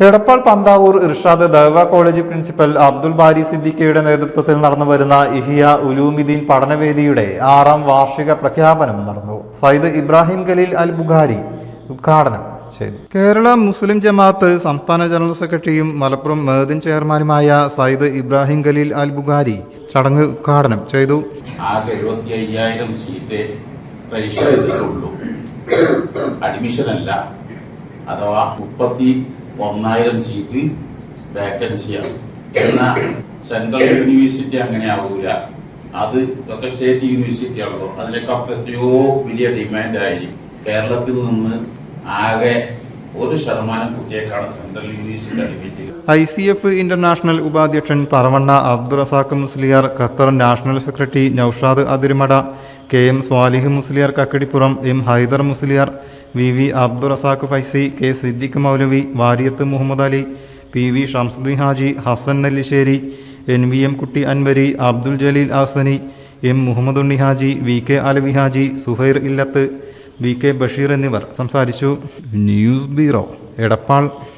എടപ്പാൾ പന്താവൂർ ഇർഷാദ് ദൈവ college principal Abdul Bari സിദ്ദിഖയുടെ നേതൃത്വത്തിൽ നടന്നു വരുന്ന ഇഹിയ ഉലൂമിദ്ദീൻ പഠനവേദിയുടെ ആറാം വാർഷിക പ്രഖ്യാപനം നടന്നു. സയ്യിദ് ഇബ്രാഹിം ഖലീൽ അൽ ബുഖാരി ഉദ്ഘാടനം ചെയ്തു. കേരള മുസ്ലിം ജമാഅത്ത് സംസ്ഥാന ജനറൽ സെക്രട്ടറിയും മലപ്പുറം മേദിൻ ചെയർമാനുമായ സയ്യിദ് ഇബ്രാഹിം ഖലീൽ അൽ ബുഖാരി ചടങ്ങ് ഉദ്ഘാടനം ചെയ്തു. അഡ്മിഷൻ അല്ല. അഥവാ മുപ്പത്തി ഒന്നായിരം സീറ്റ് വേക്കൻസിയാണ് എന്നാൽ സെൻട്രൽ യൂണിവേഴ്സിറ്റി അങ്ങനെ ആവൂല. അത് ഇതൊക്കെ സ്റ്റേറ്റ് യൂണിവേഴ്സിറ്റി ആണല്ലോ. അതിനേക്കാൾ എത്രയോ വലിയ ഡിമാൻഡായിരിക്കും കേരളത്തിൽ നിന്ന് ആകെ ഒരു ശതമാനം കുട്ടിയേക്കാണ് central university admit I C F international ഉപാധ്യക്ഷൻ Paravanna Abdul Razak Musliyar Qatar national secretary Noushad Athirimada K M Swalih Musliyar Kakkadippuram M Haider Musliyar V V Abdul Razak Faizy K Siddique Moulavi Variyath Muhammad Ali P V Shamsuddin Haji Hasan Nellissery N V M Kutty Anwari Abdul Jaleel Asani M Muhammad Unni Haji V K Alavi Haji Suhair Illath V K Basheer എന്നിവർ സംസാരിച്ചു. News bureau Edappal.